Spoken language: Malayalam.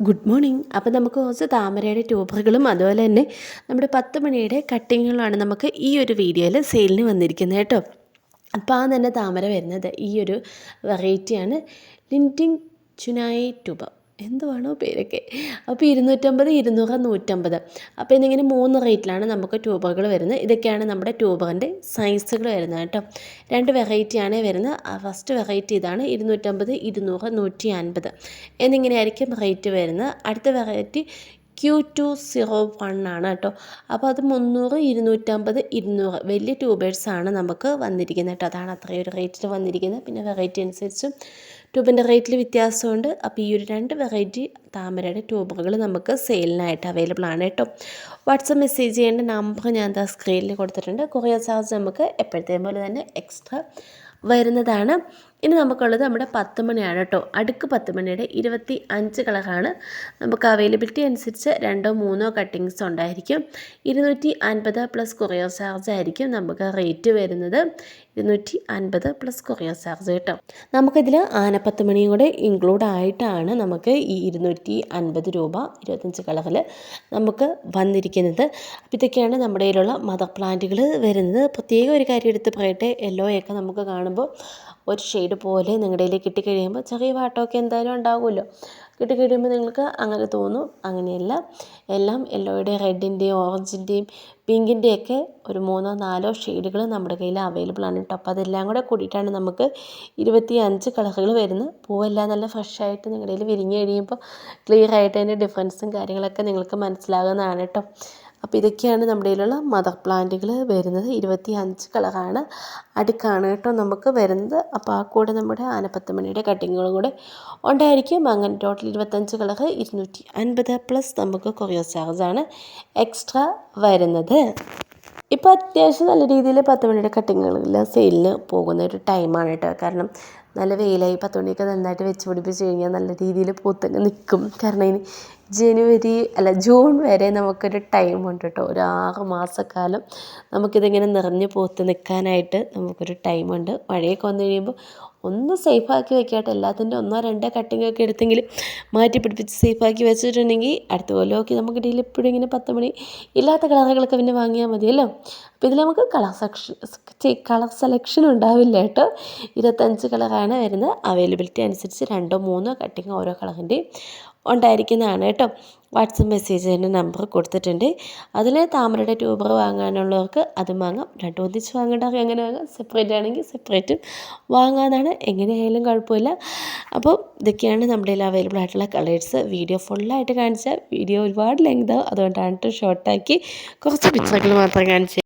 Good morning. അപ്പോൾ നമുക്ക് കുറച്ച് താമരയുടെ ട്യൂബറുകളും അതുപോലെ തന്നെ നമ്മുടെ പത്ത് മണിയുടെ കട്ടിങ്ങുകളാണ് നമുക്ക് ഈ ഒരു വീഡിയോയിൽ സെയിലിന് വന്നിരിക്കുന്നത് കേട്ടോ. അപ്പോൾ ആ തന്നെ താമര വരുന്നത് ഈ ഒരു വെറൈറ്റിയാണ് ലിന്റിങ് ചുനായി ട്യൂബ. എന്തുവാണോ പേരൊക്കെ. അപ്പോൾ ഇരുന്നൂറ്റമ്പത് ഇരുന്നൂറ് നൂറ്റമ്പത്. അപ്പോൾ എന്നിങ്ങനെ മൂന്ന് റേറ്റിലാണ് നമുക്ക് ട്യൂബറുകൾ വരുന്നത്. ഇതൊക്കെയാണ് നമ്മുടെ ട്യൂബറിന്റെ സൈസുകൾ വരുന്നത് കേട്ടോ. രണ്ട് വെറൈറ്റിയാണ് വരുന്നത്. ഫസ്റ്റ് വെറൈറ്റി ഇതാണ് ഇരുന്നൂറ്റമ്പത് ഇരുന്നൂറ് നൂറ്റി അൻപത് എന്നിങ്ങനെയായിരിക്കും റേറ്റ് വരുന്നത്. അടുത്ത variety Q two zero one ആണ് കേട്ടോ. അപ്പോൾ അത് മുന്നൂറ് ഇരുന്നൂറ്റമ്പത് ഇരുന്നൂറ്. വലിയ ട്യൂബേഴ്സാണ് നമുക്ക് വന്നിരിക്കുന്നത് കേട്ടോ. അതാണ് അത്രയും ഒരു റേറ്റിൽ വന്നിരിക്കുന്നത്. പിന്നെ വെറൈറ്റി അനുസരിച്ചും ട്യൂബിന്റെ റേറ്റിൽ വ്യത്യാസമുണ്ട്. അപ്പോൾ ഈ ഒരു രണ്ട് വെറൈറ്റി താമരയുടെ ട്യൂബുകൾ നമുക്ക് സെയിലിനായിട്ട് അവൈലബിൾ ആണ് കേട്ടോ. വാട്സപ്പ് മെസ്സേജ് ചെയ്യേണ്ട നമ്പർ ഞാൻ എന്താ സ്ക്രീനിൽ കൊടുത്തിട്ടുണ്ട്. കൊറിയർ ചാർജ് നമുക്ക് എപ്പോഴത്തേയും പോലെ തന്നെ എക്സ്ട്രാ വരുന്നതാണ്. ഇനി നമുക്കുള്ളത് നമ്മുടെ പത്ത് മണിയാണ് കേട്ടോ. അടുക്ക് പത്ത് മണിയുടെ ഇരുപത്തി അഞ്ച് കളറാണ് നമുക്ക് അവൈലബിലിറ്റി അനുസരിച്ച് രണ്ടോ മൂന്നോ കട്ടിങ്സ് ഉണ്ടായിരിക്കും. ഇരുന്നൂറ്റി അൻപത് പ്ലസ് കൊറിയർ ചാർജ് ആയിരിക്കും നമുക്ക് റേറ്റ് വരുന്നത്. ഇരുന്നൂറ്റി അൻപത് പ്ലസ് കൊറിയർ ചാർജ് കേട്ടോ. നമുക്കിതിൽ ആനപ്പത്ത് മണിയും കൂടെ ഇൻക്ലൂഡ് ആയിട്ടാണ് നമുക്ക് ഈ ഇരുന്നൂറ്റി അൻപത് രൂപ ഇരുപത്തഞ്ച് കളറിൽ നമുക്ക് വന്നിരിക്കുന്നത്. അപ്പോൾ ഇതൊക്കെയാണ് നമ്മുടെ കയ്യിലുള്ള മദർ പ്ലാന്റുകൾ വരുന്നത്. പ്രത്യേക ഒരു കാര്യം എടുത്ത് പറയട്ടെ യെല്ലോയൊക്കെ നമുക്ക് കാണുമ്പോൾ ഒരു ഷെയ്ഡ് പോലെ നിങ്ങളുടെ കയ്യിൽ കിട്ടിക്കഴിയുമ്പോൾ ചെറിയ വാട്ടമൊക്കെ എന്തായാലും ഉണ്ടാകുമല്ലോ കിട്ടിക്കഴിയുമ്പോൾ നിങ്ങൾക്ക് അങ്ങനെ തോന്നും. അങ്ങനെയല്ല. എല്ലാം യെല്ലോയുടെ റെഡിന്റെയും ഓറഞ്ചിന്റെയും പിങ്കിന്റെയൊക്കെ ഒരു മൂന്നോ നാലോ ഷെയ്ഡുകൾ നമ്മുടെ കയ്യിൽ അവൈലബിൾ ആണ് കേട്ടോ അപ്പോൾ അതെല്ലാം കൂടെ കൂടിയിട്ടാണ് നമുക്ക് ഇരുപത്തി അഞ്ച് കളറുകൾ വരുന്നത് പൂവെല്ലാം നല്ല ഫ്രഷായിട്ട് നിങ്ങളുടെ കയ്യിൽ വിരിഞ്ഞ് കഴിയുമ്പോൾ ക്ലിയർ ആയിട്ട് അതിന്റെ ഡിഫറൻസും കാര്യങ്ങളൊക്കെ നിങ്ങൾക്ക് മനസ്സിലാകുന്നതാണ് കേട്ടോ അപ്പോൾ ഇതൊക്കെയാണ് നമ്മുടെ കയ്യിലുള്ള മദർ പ്ലാന്റുകൾ വരുന്നത്. ഇരുപത്തി അഞ്ച് കളറാണ് അടുക്കാണ് കേട്ടോ നമുക്ക് വരുന്നത്. അപ്പോൾ ആ കൂടെ നമ്മുടെ ആനപ്പത്ത് മണിയുടെ കട്ടിങ്ങുകളും കൂടെ ഉണ്ടായിരിക്കും. അങ്ങനെ ടോട്ടൽ ഇരുപത്തഞ്ച് കളർ ഇരുന്നൂറ്റി അൻപത് പ്ലസ് നമുക്ക് കൊറിയർ ചാർജാണ് എക്സ്ട്രാ വരുന്നത്. ഇപ്പോൾ അത്യാവശ്യം നല്ല രീതിയിൽ പത്ത് മണിയുടെ കട്ടിങ്ങുകളെല്ലാം സെയിലിന് പോകുന്ന ഒരു ടൈമാണ് കേട്ടോ. കാരണം നല്ല വെയിലായി. പത്ത് മണിയൊക്കെ നന്നായിട്ട് വെച്ച് പിടിപ്പിച്ച് കഴിഞ്ഞാൽ നല്ല രീതിയിൽ പൂത്തങ്ങ് നിൽക്കും കാരണം ഇനി ജനുവരി അല്ല ജൂൺ വരെ നമുക്കൊരു ടൈമുണ്ട് കേട്ടോ ഒരു ആറ് മാസക്കാലം നമുക്കിതിങ്ങനെ നിറഞ്ഞ് പൂത്ത് നിൽക്കാനായിട്ട് നമുക്കൊരു ടൈമുണ്ട് മഴയൊക്കെ വന്നു കഴിയുമ്പോൾ ഒന്ന് സേഫാക്കി വെക്കാട്ടെ. എല്ലാത്തിന്റെ ഒന്നോ രണ്ടോ കട്ടിങ്ങൊക്കെ എടുത്തെങ്കിൽ മാറ്റി പിടിപ്പിച്ച് സേഫാക്കി വെച്ചിട്ടുണ്ടെങ്കിൽ അടുത്ത കൊല്ലമൊക്കെ നമുക്ക് ഡെയിലി ഇപ്പോഴും ഇങ്ങനെ പത്ത് മണി ഇല്ലാത്ത കളറുകളൊക്കെ പിന്നെ വാങ്ങിയാൽ മതിയല്ലോ. അപ്പോൾ ഇതിൽ നമുക്ക് കളർ സെക്ഷൻ കളർ സെലക്ഷൻ ഉണ്ടാവില്ല കേട്ടോ ഇരുപത്തഞ്ച് കളറാണ് വരുന്നത്. അവൈലബിലിറ്റി അനുസരിച്ച് രണ്ടോ മൂന്നോ കട്ടിങ് ഓരോ കളറിന്റെയും ഉണ്ടായിരിക്കുന്നതാണ് കേട്ടോ. വാട്സപ്പ് മെസ്സേജിന്റെ നമ്പർ കൊടുത്തിട്ടുണ്ട്. അതിൽ താമരയുടെ ട്യൂബർ വാങ്ങാനുള്ളവർക്ക് അതും വാങ്ങാം. രണ്ടും ഒന്നിച്ച് വാങ്ങേണ്ടവർക്ക് എങ്ങനെ വാങ്ങാം? സെപ്പറേറ്റ് ആണെങ്കിൽ സെപ്പറേറ്റും വാങ്ങാനാണ് എങ്ങനെയായാലും കുഴപ്പമില്ല. അപ്പോൾ ഇതൊക്കെയാണ് നമ്മുടെ കയ്യിൽ അവൈലബിൾ ആയിട്ടുള്ള കളേഴ്സ് വീഡിയോ ഫുള്ളായിട്ട് കാണിച്ചാൽ വീഡിയോ ഒരുപാട് ലെങ്ത് ആവും അതുകൊണ്ടാണ് ഷോർട്ടാക്കി കുറച്ച് പിക്ചറുകൾ മാത്രം കാണിച്ചത്